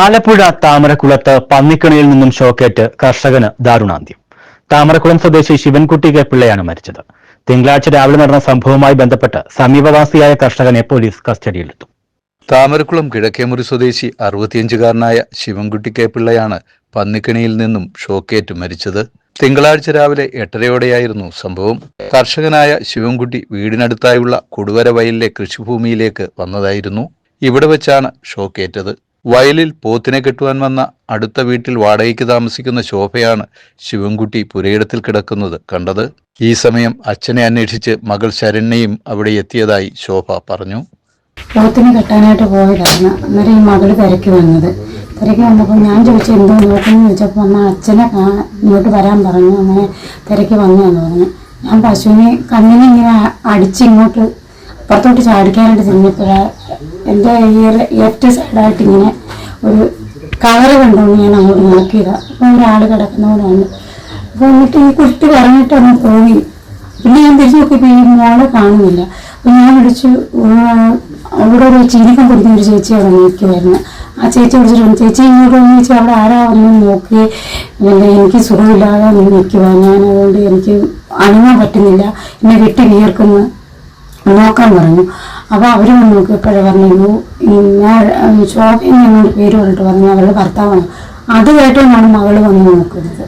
ആലപ്പുഴ താമരക്കുളത്ത് പന്നിക്കണിയിൽ നിന്നും ഷോക്കേറ്റ് കർഷകന് ദാരുണാന്ത്യം. താമരക്കുളം സ്വദേശി ശിവൻകുട്ടി കെ പിള്ളയാണ് മരിച്ചത്. തിങ്കളാഴ്ച രാവിലെ നടന്ന സംഭവവുമായി ബന്ധപ്പെട്ട് സമീപവാസിയായ കർഷകനെ പോലീസ് കസ്റ്റഡിയിലെടുത്തു. താമരക്കുളം കിഴക്കേമുറി സ്വദേശി അറുപത്തിയഞ്ചുകാരനായ ശിവൻകുട്ടി കെ പിള്ളയാണ് പന്നിക്കണിയിൽ നിന്നും ഷോക്കേറ്റ് മരിച്ചത്. തിങ്കളാഴ്ച രാവിലെ എട്ടരയോടെയായിരുന്നു സംഭവം. കർഷകനായ ശിവൻകുട്ടി വീടിനടുത്തായുള്ള കൊടുവര വയലിലെ കൃഷിഭൂമിയിലേക്ക് വന്നതായിരുന്നു. ഇവിടെ വെച്ചാണ് ഷോക്കേറ്റത്. വയലിൽ പോത്തിനെ കെട്ടുവാൻ വന്ന അടുത്ത വീട്ടിൽ വാടകയ്ക്ക് താമസിക്കുന്ന ശോഭയാണ് ശിവൻകുട്ടി പുരയിടത്തിൽ കിടക്കുന്നത് കണ്ടത്. ഈ സമയം അച്ഛനെ അന്വേഷിച്ച് മകൾ ശരണ്യയും അവിടെ എത്തിയതായി ശോഭ പറഞ്ഞു. പോത്തിനെ കെട്ടാനായിട്ട് പോയതാണ്. അന്നേരം ഈ മകൾ തിരക്കി വന്നത്. തിരക്കി വന്നപ്പോൾ ഞാൻ ചോദിച്ചു എന്തോ നോക്കുന്നു? ചോദിച്ചപ്പോൾ അമ്മ അച്ഛനെ ഇങ്ങോട്ട് വരാൻ പറഞ്ഞു. അങ്ങനെ തിരക്കി വന്നു എന്ന് പറഞ്ഞു ഞാൻ പശുവിനെ കണ്ണിനെ ഇങ്ങനെ അടിച്ച് ഇങ്ങോട്ട് പുറത്തോട്ട് ചാടിക്കാനായിട്ട് തിരിഞ്ഞപ്പോഴാ എന്റെ ഈ ലെഫ്റ്റ് സൈഡായിട്ട് ഇങ്ങനെ ഒരു കവറ് കണ്ടുകൊണ്ട് ഞാൻ അങ്ങോട്ട് നോക്കിയതാണ് അപ്പോൾ ഒരാൾ കിടക്കുന്ന പോലെ ഉണ്ട് അപ്പോൾ എന്നിട്ട് ഈ കുട്ടി പറഞ്ഞിട്ട് അങ്ങ് പോയി. പിന്നെ ഞാൻ തിരിച്ചു നോക്കിയപ്പോൾ ഈ മോളെ കാണുന്നില്ല. അപ്പോൾ ഞാൻ വിളിച്ചു അവിടെ ഒരു ചീനിക്കം പിടിക്കുന്ന ഒരു ചേച്ചി അവിടെ നിൽക്കുമായിരുന്നു ആ ചേച്ചി വിളിച്ചിട്ട് ചേച്ചി ഇങ്ങോട്ട് വന്ന് ചേച്ചി അവിടെ ആരാ വന്ന് നോക്കി. എനിക്ക് സുഖമില്ലാതെ നിൽക്കുക ഞാൻ അതുകൊണ്ട് എനിക്ക് അണങ്ങാൻ പറ്റുന്നില്ല. എന്നെ വെട്ടി വിയർക്കുന്നു. നോക്കാൻ പറഞ്ഞു. അപ്പോൾ അവർ വന്ന് നോക്കിയപ്പോഴേ പറഞ്ഞു ഞാൻ ഞങ്ങളുടെ പേര് പറഞ്ഞിട്ട് പറഞ്ഞു അവരുടെ ഭർത്താവാണ്. അത് കേട്ടാണ് മകൾ വന്ന് നോക്കുന്നത്.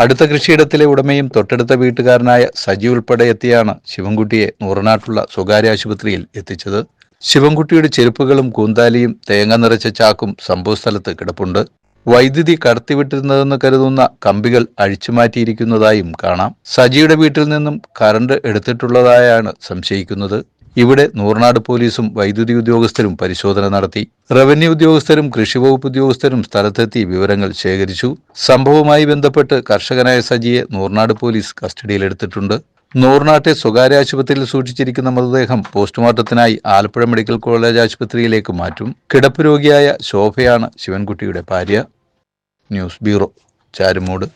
അടുത്ത കൃഷിയിടത്തിലെ ഉടമയും തൊട്ടടുത്ത വീട്ടുകാരനായ സജി ഉൾപ്പെടെ എത്തിയാണ് ശിവൻകുട്ടിയെ നൂറനാട്ടുള്ള സ്വകാര്യ ആശുപത്രിയിൽ എത്തിച്ചത്. ശിവൻകുട്ടിയുടെ ചെരുപ്പുകളും കൂന്താലിയും തേങ്ങ നിറച്ച ചാക്കും സംഭവസ്ഥലത്ത് കിടപ്പുണ്ട്. വൈദ്യുതി കടത്തിവിട്ടിരുന്നതെന്ന് കരുതുന്ന കമ്പികൾ അഴിച്ചുമാറ്റിയിരിക്കുന്നതായും കാണാം. സജിയുടെ വീട്ടിൽ നിന്നും കറണ്ട് എടുത്തിട്ടുള്ളതായാണ് സംശയിക്കുന്നത്. ഇവിടെ നൂർനാട് പോലീസും വൈദ്യുതി ഉദ്യോഗസ്ഥരും പരിശോധന നടത്തി. റവന്യൂ ഉദ്യോഗസ്ഥരും കൃഷിവകുപ്പ് ഉദ്യോഗസ്ഥരും സ്ഥലത്തെത്തി വിവരങ്ങൾ ശേഖരിച്ചു. സംഭവവുമായി ബന്ധപ്പെട്ട് കർഷകനായ സജിയെ നൂർനാട് പോലീസ് കസ്റ്റഡിയിലെടുത്തിട്ടുണ്ട്. നൂർനാട്ടെ സ്വകാര്യ ആശുപത്രിയിൽ സൂക്ഷിച്ചിരിക്കുന്ന മൃതദേഹം പോസ്റ്റ്മോർട്ടത്തിനായി ആലപ്പുഴ മെഡിക്കൽ കോളേജ് ആശുപത്രിയിലേക്ക് മാറ്റും. കിടപ്പ് രോഗിയായ ശോഭയാണ് ശിവൻകുട്ടിയുടെ ഭാര്യ. News bureau Charummood.